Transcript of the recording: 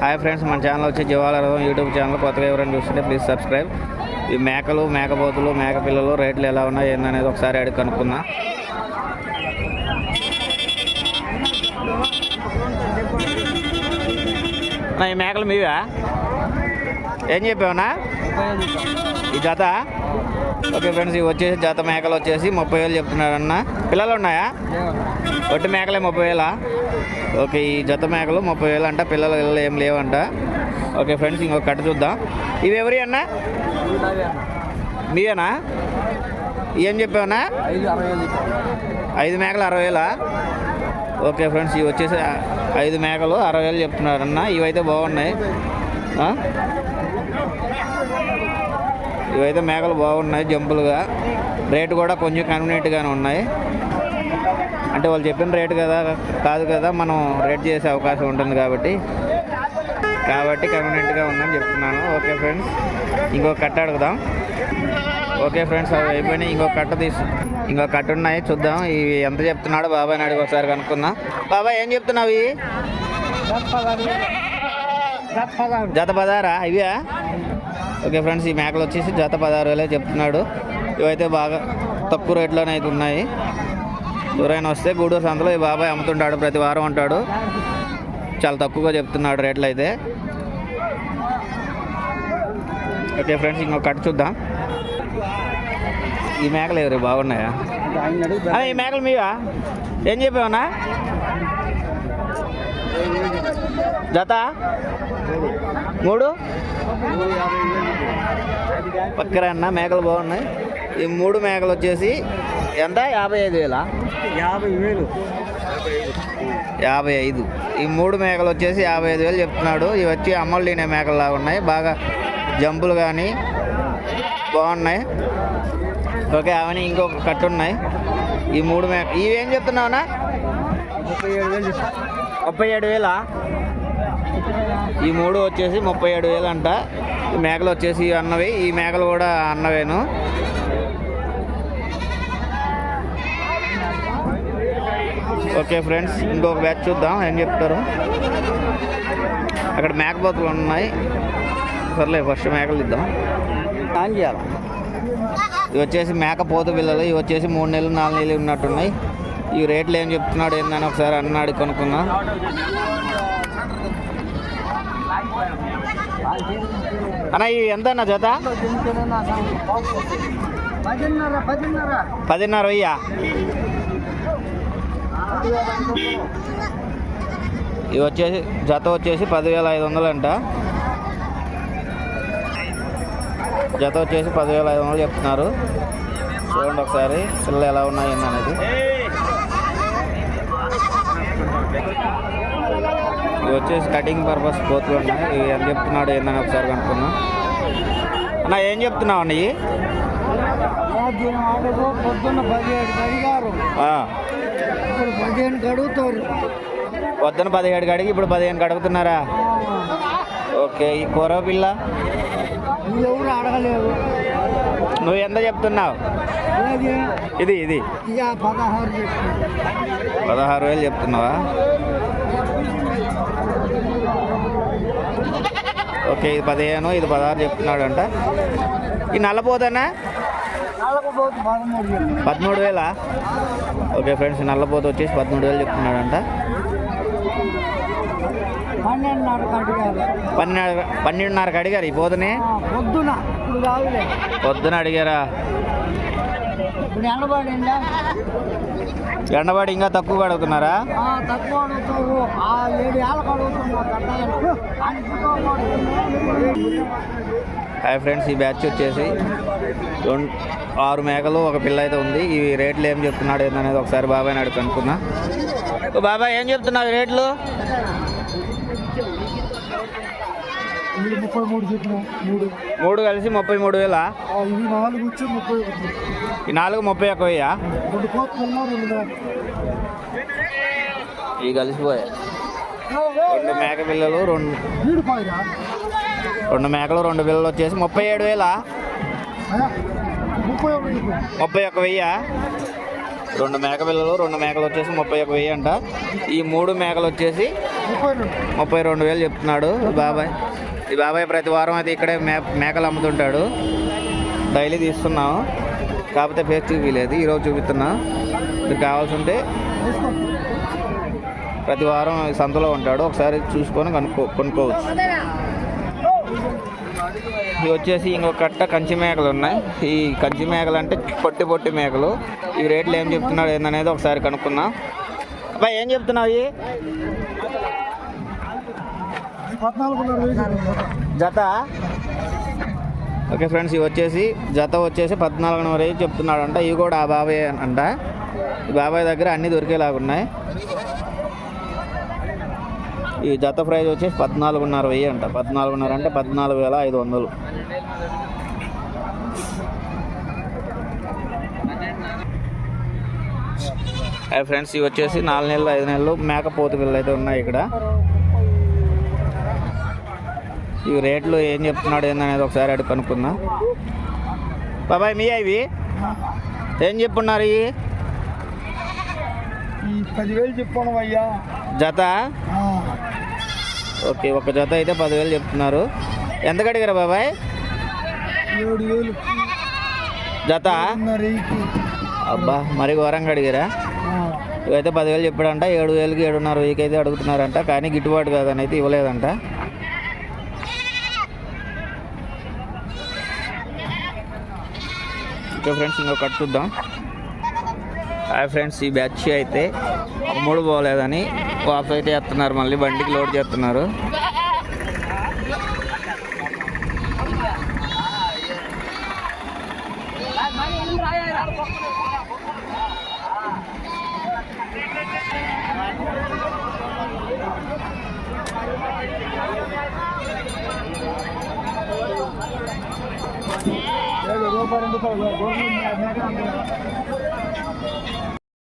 Hi friends మన channel వచ్చి జీవాలరథం YouTube channel కొత్తగా ఎవరైనా చూస్తుంటే ప్లీజ్ సబ్స్క్రైబ్. ఈ మేకలు మేకపోతులు మేక పిల్లలు రేట్లు ఎలా ఉన్నాయి ఏందనేది ఒకసారి అడిగి కనుక్కుందాం. నా ఈ మేకలు మీవా? ఏం చెప్పావునా? ఈ జత? ఓకే ఫ్రెండ్స్ ఇవి వచ్చేసి జత మేకలు వచ్చేసి ముప్పై వేలు చెప్తున్నారన్న. పిల్లలు ఉన్నాయా? ఒట్టి మేకలే ముప్పై వేలా. ఓకే ఈ జత మేకలు ముప్పై వేలు అంట పిల్లలు ఇళ్ళు ఏం లేవంట. ఓకే ఫ్రెండ్స్ ఇంకొక కట్ట చూద్దాం. ఇవి ఎవరి అన్న? మీవేనా ఏం చెప్పావునా ఐదు ఐదు మేకలు అరవై వేలా. ఓకే ఫ్రెండ్స్ ఇవి వచ్చేసి ఐదు మేకలు అరవై వేలు చెప్తున్నారన్న ఇవైతే బాగున్నాయి. ఇవైతే మేకలు బాగున్నాయి జంపులుగా. రేటు కూడా కొంచెం కన్వీనియంట్గానే ఉన్నాయి. అంటే వాళ్ళు చెప్పిన రేటు కదా కాదు కదా మనం రేట్ చేసే అవకాశం ఉంటుంది కాబట్టి. కాబట్టి కన్వీనియంట్గా ఉందని చెప్తున్నాను. ఓకే ఫ్రెండ్స్ ఇంకో కట్ట అడుగుదాం. ఓకే ఫ్రెండ్స్ అవి అయిపోయినాయి. ఇంకో కట్ట తీసు ఇంకో కట్ట ఉన్నాయి చూద్దాం. ఇవి ఎంత చెప్తున్నాడో బాబాయ్ అడిగి ఒకసారి కనుక్కుందాం. బాబాయ్ ఏం చెప్తున్నావు ఇవి? జత పదారా ఇవా? ఓకే ఫ్రెండ్స్ ఈ మేకలు వచ్చేసి జత పదహారు వేలే చెప్తున్నాడు. ఇవైతే బాగా తక్కువ రేట్లోనే అయితే ఉన్నాయి. ఎవరైనా వస్తే గూడూరు సంతలో ఈ బాబాయ్ అమ్ముతుంటాడు ప్రతి వారం ఉంటాడు చాలా తక్కువగా చెప్తున్నాడు రేట్లు అయితే. ఓకే ఫ్రెండ్స్ ఇంకొక కట్ చూద్దాం. ఈ మేకలు ఎవరు? బాగున్నాయా? ఆ, ఈ మేకలు మీవా? ఏం చెప్పావన్నా జత? మూడు? పక్కన మేకలు బాగున్నాయి. ఈ మూడు మేకలు వచ్చేసి ఎంత? యాభై ఐదు వేలా? యాభై వేలు. యాభై ఐదు. ఈ మూడు మేకలు వచ్చేసి యాభై ఐదు వేలు చెప్తున్నాడు. ఇవి వచ్చి అమ్మలు తినే మేకలు లాగా ఉన్నాయి. బాగా జంపులు కానీ బాగున్నాయి. ఓకే అవన్నీ ఇంకొక కట్టు ఉన్నాయి. ఈ మూడు మేక ఇవేం చెప్తున్నావునా ముప్పై ఏడు వేలు ముప్పై ఏడు వేలా? ఈ మూడు వచ్చేసి ముప్పై ఏడు వేలు అంట. ఈ మేకలు వచ్చేసి అన్నవి. ఈ మేకలు కూడా అన్నవేను. ఓకే ఫ్రెండ్స్ ఇంకొక బ్యాచ్ చూద్దాం ఏం చెప్తారు? అక్కడ మేకపోతులు ఉన్నాయి. సర్లే ఫస్ట్ మేకలు ఇద్దాం. ఆన్ చేయాలి? ఇవి వచ్చేసి మేకపోతు పిల్లలు ఇవి వచ్చేసి మూడు నెలలు నాలుగు నెలలు ఉన్నట్టున్నాయి. ఈ రేట్లు ఏం చెప్తున్నాడు ఏందని ఒకసారి అన్నాడు కొనుక్కున్నా. అన్న ఇవి ఎంత అన్న జత? పదిన్నర పదిన్నర. పదిన్నర ఇవి వచ్చేసి జత వచ్చేసి పదివేల ఐదు వందలు అంట. జత వచ్చేసి పదివేల ఐదు వందలు చెప్తున్నారు. చూడండి ఒకసారి పిల్లలు ఎలా ఉన్నాయి అనేది. ఇవి వచ్చేసి కటింగ్ పర్పస్ కోతులు ఉన్నాయి ఇవి ఎంత చెప్తున్నాడు ఏందని ఒకసారి కనుక్కుందాం. అన్న ఏం చెప్తున్నావు ఇవి పొద్దున్న. ఇప్పుడు పదిహేను కడుగుతారు పొద్దున పదిహేడు కడిగి ఇప్పుడు పదిహేను కడుగుతున్నారా ఓకే ఈ కూర పిల్ల? ఎవరు అడగలేదు నువ్వు ఎంత చెప్తున్నావు? ఇది ఇది. పదహారు వేలు చెప్తున్నావా? ఓకే ఇది పదిహేను ఇది పదహారు చెప్తున్నాడు అంట ఈ నల్లపోతనా పదమూడు వేలా? ఓకే ఫ్రెండ్స్ నల్లపోత వచ్చేసి పదమూడు వేలు చెప్తున్నాడంట. పన్నెండున్నరకు అడిగారు పన్నెండు పన్నెండున్నరకు అడిగారు ఈ పోతని? పొద్దున అడిగారా? ఇప్పుడు ఎండబడిందా? ఎండబడి ఇంకా తక్కువ అడుగుతున్నారా? ఆ, తక్కువ అడుగుతావు ఆ ఏడు ఏళ్ళకి అడుగుతున్నా కట్టాలి హాయ్ ఫ్రెండ్స్ ఈ బ్యాచ్ వచ్చేసి ఆరు మేకలు ఒక పిల్ల అయితే ఉంది. ఈ రేట్లు ఏం చెప్తున్నాడు ఏందనేది ఒకసారి బాబాయ్ అడుగు కనుక్కున్నా ఓ బాబాయ్ ఏం చెప్తున్నావు రేట్లు? ముప్పై మూడు చెప్పిన మూడు. మూడు కలిసి ముప్పై మూడు వేలా? ఇవి నాలుగు వచ్చి ముప్పై ఈ నాలుగు ముప్పై ఒక్క వెయ్యా రెండు కోట్లు రెండు మేక. ఇవి కలిసిపోయాయి రెండు మేక పిల్లలు రెండు రెండు మేకలు రెండు పిల్లలు వచ్చేసి ముప్పై ఏడు వేలా? ముప్పై ఒక్క వెయ్యా రెండు మేక పిల్లలు రెండు మేకలు వచ్చేసి ముప్పై ఒక వెయ్యి అంట ఈ మూడు మేకలు వచ్చేసి ముప్పై రెండు. వేలు చెప్తున్నాడు ఈ బాబాయ్. ఈ బాబాయ్ ప్రతి వారం అయితే ఇక్కడే మే మేకలు అమ్ముతుంటాడు. డైలీ తీస్తున్నాం. కాకపోతే ఫేస్ చూపించలేదు ఈరోజు చూపిస్తున్నా. మీకు కావాల్సి ఉంటే ప్రతి వారం సంతలో ఉంటాడు. ఒకసారి చూసుకొని కనుక్కో కొనుక్కోవచ్చు. ఇవి వచ్చేసి ఇంకొక కట్ట కంచి మేకలు ఉన్నాయి. ఈ కంచి మేకలు అంటే పొట్టి పొట్టి మేకలు. ఈ రేట్లు ఏం చెప్తున్నాడు ఏందనేది ఒకసారి కనుక్కుందాం. అబ్బాయి ఏం చెప్తున్నావు ఇవి జత? ఓకే ఫ్రెండ్స్ ఇవి వచ్చేసి జత వచ్చేసి పద్నాలుగున్నర వేలు చెప్తున్నాడంట. ఇవి కూడా ఆ బాబాయ్ అంట. ఈ బాబాయ్ దగ్గర అన్నీ దొరికేలాగా ఉన్నాయి. ఈ జత ప్రైజ్ వచ్చేసి పద్నాలుగున్నర వెయ్యి అంట. పద్నాలుగున్నర అంటే పద్నాలుగు వేల ఐదు వందలు. ఫ్రెండ్స్ ఇవి వచ్చేసి నాలుగు నెలలు ఐదు నెలలు మేక పిల్లలు అయితే ఉన్నాయి ఇక్కడ. ఈ రేట్లు ఏం చెప్తున్నాడు ఏందనేది ఒకసారి అడిగి కనుక్కుందాం. బాబాయ్ మీ ఇవి ఏం చెప్పున్నారు ఇవి? ఈ పదివేలు చెప్పాను అయ్యా. జత? ఓకే ఒక జత అయితే పదివేలు చెప్తున్నారు. ఎంత కడిగారా బాబాయ్? ఏడు వేలు జత అబ్బా మరి ఘోరంగా అడిగారా? ఇవైతే పదివేలు చెప్పాడంట ఏడు వేలకి ఏడున్నర వెయ్యికి అయితే అడుగుతున్నారంట కానీ గిట్టుబాటు కాదని అయితే ఇవ్వలేదంట. ఓకే ఫ్రెండ్స్ ఇంకో కట్ చూద్దాం. హాయ్ ఫ్రెండ్స్ ఈ బ్యాచ్ అయితే అమ్ముడు పోలేదని వాపస్ అయితే చేస్తున్నారు మళ్ళీ బండికి లోడ్ చేస్తున్నారు. Go, go, go.